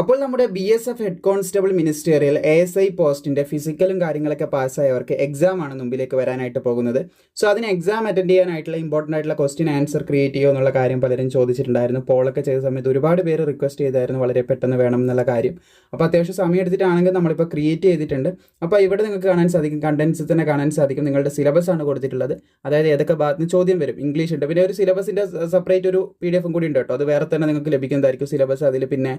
അപ്പോൾ നമ്മുടെ B S F head constable ministerial A S I പോസ്റ്റിന്റെ ഫിസിക്കലും കാര്യങ്ങളൊക്കെ പാസ്സായവർക്ക് എക്സാം ആണ് മുമ്പിലേക്ക് വരാനായിട്ട് പോകുന്നത്. സോ അതിന് എക്സാം അറ്റൻഡ് ചെയ്യാനായിട്ടുള്ള ഇമ്പോർട്ടന്റ് ആയിട്ടുള്ള ക്വസ്റ്റ്യൻ ആൻസർ ക്രിയേറ്റ് ചെയ്യുമോ എന്നുള്ള കാര്യം പലരും ചോദിച്ചിട്ടുണ്ടായിരുന്നു. പോളൊക്കെ ചെയ്ത സമയത്ത് ഒരുപാട് പേര് റിക്വസ്റ്റ് ചെയ്തായിരുന്നു വളരെ പെട്ടെന്ന് വേണം എന്നുള്ള കാര്യം. അപ്പോൾ അത്യാവശ്യം സമയം എടുത്തിട്ടാണെങ്കിൽ നമ്മളിപ്പോൾ ക്രിയേറ്റ് ചെയ്തിട്ടുണ്ട്. അപ്പോൾ ഇവിടെ നിങ്ങൾക്ക് കാണാൻ സാധിക്കും കണ്ടൻസ് തന്നെ കാണാൻ സാധിക്കും. നിങ്ങളുടെ സിലബസ് ആണ് കൊടുത്തിട്ടുള്ളത്. അതായത് ഏതൊക്കെ ഭാഗത്ത് നിന്ന് ചോദ്യം വരും. ഇംഗ്ലീഷ് ഉണ്ട്. പിന്നെ ഒരു സിലബസിന്റെ സെപ്പറേറ്റ് ഒരു പി ഡി എഫും കൂടി ഉണ്ട് കേട്ടോ. അത് വേറെ തന്നെ നിങ്ങൾക്ക് ലഭിക്കുന്നതായിരിക്കും. സിലബസ് അതിൽ പിന്നെ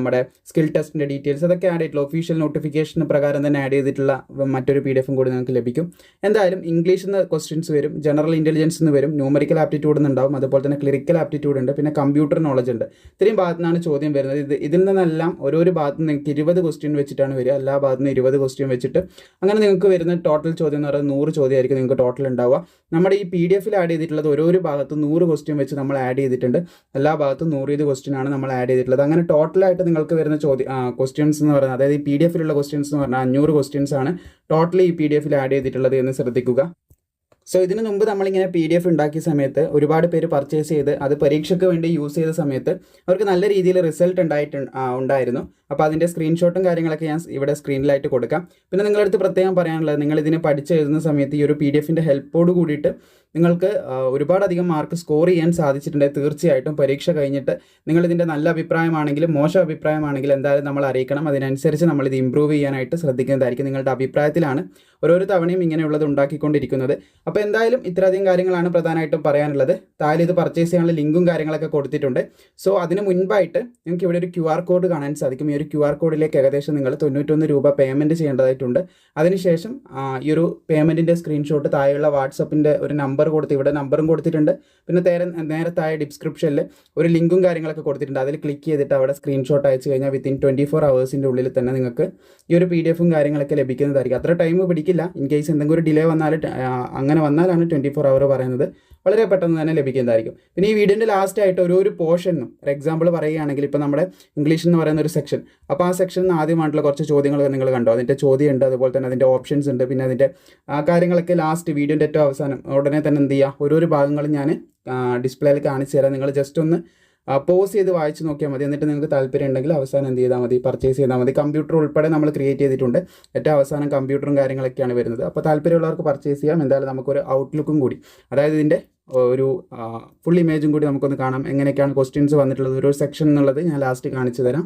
നമ്മുടെ സ്കിൽ ടെസ്റ്റിന്റെ ഡീറ്റെയിൽസ് അതൊക്കെ ആഡ് ചെയ്തിട്ടുള്ള ഒഫീഷ്യൽ നോട്ടിഫിക്കേഷൻ പ്രകാരം തന്നെ ആഡ് ചെയ്തിട്ടുള്ള മറ്റൊരു പി ഡി എഫും കൂടി നിങ്ങൾക്ക് ലഭിക്കും. എന്തായാലും ഇംഗ്ലീഷിൽ നിന്ന് ക്വസ്റ്റ്യൻസ് വരും ജനറൽ ഇന്റലിജൻസ് നിന്ന് വരും ന്യൂമറിക്കൽ ആപ്റ്റിറ്റ്യൂഡ് ഉണ്ടാവും അതുപോലെ തന്നെ ക്ലിറിക്കൽ ആപ്റ്റിറ്റ്യൂഡ് ഉണ്ട് പിന്നെ കമ്പ്യൂട്ടർ നോളജ് ഉണ്ട്. ഇത്രയും ഭാഗത്തു നിന്നാണ് ചോദ്യം വരുന്നത്. ഇത് ഇതിൽ നിന്നെല്ലാം ഓരോരോ ഭാഗത്ത് നിങ്ങൾക്ക് ഇരുപത് ക്വസ്റ്റ്യൻ വെച്ചിട്ടാണ് വരിക. എല്ലാ ഭാഗത്തു നിന്ന് ഇരുപത് ക്വസ്റ്റ്യൻ വെച്ചിട്ട് അങ്ങനെ നിങ്ങൾക്ക് വരുന്ന ടോട്ടൽ ചോദ്യം എന്ന് പറയുന്നത് നൂറ് ചോദ്യമായിരിക്കും നിങ്ങൾക്ക് ടോട്ടൽ ഉണ്ടാവുക. നമ്മുടെ ഈ പി ഡി എഫിൽ ആഡ് ചെയ്തിട്ടുള്ളത് ഓരോരോ ഭാഗത്തും നൂറ് ക്വസ്റ്റ്യൻ വെച്ച് നമ്മൾ ആഡ് ചെയ്തിട്ടുണ്ട്. എല്ലാ ഭാഗത്തും നൂറ് ഇത് ക്വസ്റ്റ്യൻ ആണ് നമ്മൾ ആഡ് ചെയ്തിട്ടുള്ളത്. അങ്ങനെ ടോട്ടലായിട്ട് നിങ്ങൾക്ക് വരുന്ന ചോദ്യം ക്വസ്റ്റ്യൻസ് എന്ന് പറയുന്നത് അതായത് ഈ പി ഡി എഫിലുള്ള ക്വസ്റ്റ്യൻസ് എന്ന് പറഞ്ഞാൽ അഞ്ഞൂറ് ക്വസ്റ്റ്യൻസ് ആണ് ടോട്ടലി ഈ പി ഡി എഫിൽ ആഡ് ചെയ്തിട്ടുള്ളത് എന്ന് ശ്രദ്ധിക്കുക. സോ ഇതിന് മുമ്പ് നമ്മളിങ്ങനെ പി ഡി എഫ് ഉണ്ടാക്കിയ സമയത്ത് ഒരുപാട് പേര് പർച്ചേസ് ചെയ്ത് അത് പരീക്ഷയ്ക്ക് വേണ്ടി യൂസ് ചെയ്ത സമയത്ത് അവർക്ക് നല്ല രീതിയിൽ റിസൾട്ട് ഉണ്ടായിട്ട് ഉണ്ടായിരുന്നു. അപ്പോൾ അതിന്റെ സ്ക്രീൻഷോട്ടും കാര്യങ്ങളൊക്കെ ഞാൻ ഇവിടെ സ്ക്രീനിലായിട്ട് കൊടുക്കാം. പിന്നെ നിങ്ങളടുത്ത് പ്രത്യേകം പറയാനുള്ളത് നിങ്ങൾ ഇതിനെ പഠിച്ച് എഴുതുന്ന സമയത്ത് ഈ ഒരു പി ഡി എഫിന്റെ ഹെൽപ്പോട് കൂടിയിട്ട് നിങ്ങൾക്ക് ഒരുപാടധികം മാർക്ക് സ്കോർ ചെയ്യാൻ സാധിച്ചിട്ടുണ്ടെങ്കിൽ തീർച്ചയായിട്ടും പരീക്ഷ കഴിഞ്ഞിട്ട് നിങ്ങളിതിന്റെ നല്ല അഭിപ്രായമാണെങ്കിലും മോശം അഭിപ്രായമാണെങ്കിലും എന്തായാലും നമ്മൾ അറിയിക്കണം. അതിനനുസരിച്ച് നമ്മളിത് ഇമ്പ്രൂവ് ചെയ്യാനായിട്ട് ശ്രദ്ധിക്കുന്നതായിരിക്കും നിങ്ങളുടെ അഭിപ്രായത്തിലാണ് ഓരോരോ തവണയും ഇങ്ങനെയുള്ളത് ഉണ്ടാക്കിക്കൊണ്ടിരിക്കുന്നത്. അപ്പോൾ എന്തായാലും ഇത്രയധികം കാര്യങ്ങളാണ് പ്രധാനമായിട്ടും പറയാനുള്ളത്. താഴെ ഇത് പർച്ചേസ് ചെയ്യാനുള്ള ലിങ്കും കാര്യങ്ങളൊക്കെ കൊടുത്തിട്ടുണ്ട്. സോ അതിന് മുൻപായിട്ട് നിങ്ങൾക്ക് ഇവിടെ ഒരു ക്യു കോഡ് കാണാൻ സാധിക്കും. ഈ ഒരു ക്യു ആർ കോഡിലേക്ക് ഏകദേശം നിങ്ങൾ തൊണ്ണൂറ്റൊന്ന് രൂപ പേയ്മെന്റ് ചെയ്യേണ്ടതായിട്ടുണ്ട്. അതിനുശേഷം ഈ ഒരു പേയ്മെന്റിന്റെ സ്ക്രീൻഷോട്ട് താഴെയുള്ള വാട്സപ്പിന്റെ ഒരു നമ്പർ കൊടുത്ത് ഇവിടെ നമ്പറും കൊടുത്തിട്ടുണ്ട്. പിന്നെ നേരെ നേരെ താഴെ ഡിസ്ക്രിപ്ഷനിൽ ഒരു ലിങ്കും കാര്യങ്ങളൊക്കെ കൊടുത്തിട്ടുണ്ട്. അതിൽ ക്ലിക്ക് ചെയ്തിട്ട് അവിടെ സ്ക്രീൻഷോട്ട് അയച്ചു കഴിഞ്ഞാൽ വിത്തിൻ ട്വന്റി ഫോർ അവേഴ്സിന്റെ ഉള്ളിൽ തന്നെ നിങ്ങൾക്ക് ഈ ഒരു പി ഡി എഫും കാര്യങ്ങളൊക്കെ ലഭിക്കുന്നതായിരിക്കും. അത്ര ടൈം പിടിക്കില്ല. ഇൻ കേസ് എന്തെങ്കിലും ഒരു ഡിലേ വന്നാൽ അങ്ങനെ വന്നാലാണ് ട്വന്റി ഫോർ അവർ പറയുന്നത്. വളരെ പെട്ടെന്ന് തന്നെ ലഭിക്കുന്നതായിരിക്കും. പിന്നെ ഈ വീഡിയോന്റെ ലാസ്റ്റ് ആയിട്ട് ഒരു പോർഷനും ഒരു എക്സാമ്പിൾ പറയുകയാണെങ്കിൽ ഇപ്പോൾ നമ്മുടെ ഇംഗ്ലീഷ് എന്ന് പറയുന്ന ഒരു സെക്ഷൻ അപ്പോൾ ആ സെക്ഷനിൽ നിന്ന് ആദ്യമായിട്ടുള്ള കുറച്ച് ചോദ്യങ്ങൾ നിങ്ങൾ കണ്ടോ? അതിന്റെ ചോദ്യം ഉണ്ട് അതുപോലെ തന്നെ അതിന്റെ ഓപ്ഷൻസ് ഉണ്ട് പിന്നെ അതിന്റെ ആ കാര്യങ്ങളൊക്കെ ലാസ്റ്റ് വീഡിയോന്റെ ഏറ്റവും അവസാനം ഉടനെ തന്നെ എന്ത് ചെയ്യുക ഓരോരോ ഭാഗങ്ങളും ഞാൻ ഡിസ്പ്ലേയിൽ കാണിച്ചു തരാം. നിങ്ങൾ ജസ്റ്റ് ഒന്ന് പോസ് ചെയ്ത് വായിച്ച് നോക്കിയാൽ മതി. എന്നിട്ട് നിങ്ങൾക്ക് താല്പര്യം ഉണ്ടെങ്കിൽ അവസാനം എന്ത് ചെയ്താൽ മതി? പർച്ചേസ് ചെയ്താൽ മതി. കമ്പ്യൂട്ടർ ഉൾപ്പെടെ നമ്മൾ ക്രിയേറ്റ് ചെയ്തിട്ടുണ്ട്. ഏറ്റവും അവസാനം കമ്പ്യൂട്ടറും കാര്യങ്ങളൊക്കെയാണ് വരുന്നത്. അപ്പോൾ താല്പര്യമുള്ളവർക്ക് പർച്ചേസ് ചെയ്യാം. എന്തായാലും നമുക്കൊരു ഔട്ട്ലുക്കും കൂടി. അതായത് ഇതിന്റെ ഒരു ഫുൾ ഇമേജും കൂടി നമുക്കൊന്ന് കാണാം. എങ്ങനെയൊക്കെയാണ് ക്വസ്റ്റ്യൻസ് വന്നിട്ടുള്ളത്? ഒരു സെക്ഷൻ എന്നുള്ളത് ഞാൻ ലാസ്റ്റ് കാണിച്ചു തരാം.